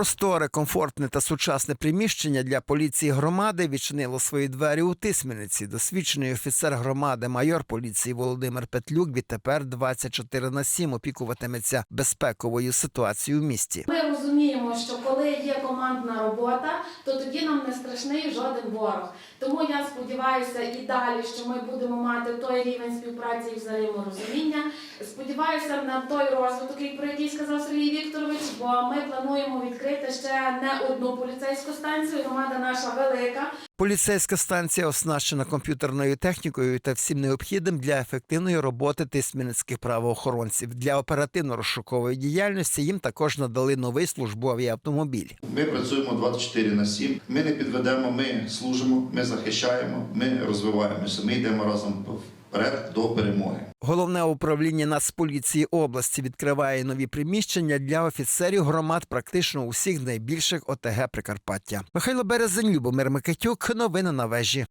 Просторе, комфортне та сучасне приміщення для поліції громади відчинило свої двері у Тисмениці. Досвідчений офіцер громади, майор поліції Володимир Петлюк відтепер 24 на 7 опікуватиметься безпековою ситуацією в місті. Розуміємо, що коли є командна робота, то тоді нам не страшний жоден ворог. Тому я сподіваюся і далі, що ми будемо мати той рівень співпраці і взаєморозуміння. Сподіваюся на той розвиток, про який сказав Сергій Вікторович, бо ми плануємо відкрити ще не одну поліцейську станцію. Громада наша велика. Поліцейська станція оснащена комп'ютерною технікою та всім необхідним для ефективної роботи тисменницьких правоохоронців. Для оперативно-розшукової діяльності їм також надали новий службовий автомобіль. Ми працюємо 24 на 7. Ми не підведемо, ми служимо, ми захищаємо, ми розвиваємося. Ми йдемо разом вперед до перемоги. Головне управління Нацполіції області відкриває нові приміщення для офіцерів громад практично усіх найбільших ОТГ Прикарпаття. Михайло Березень, Любомир Микитюк. Новини на вежі.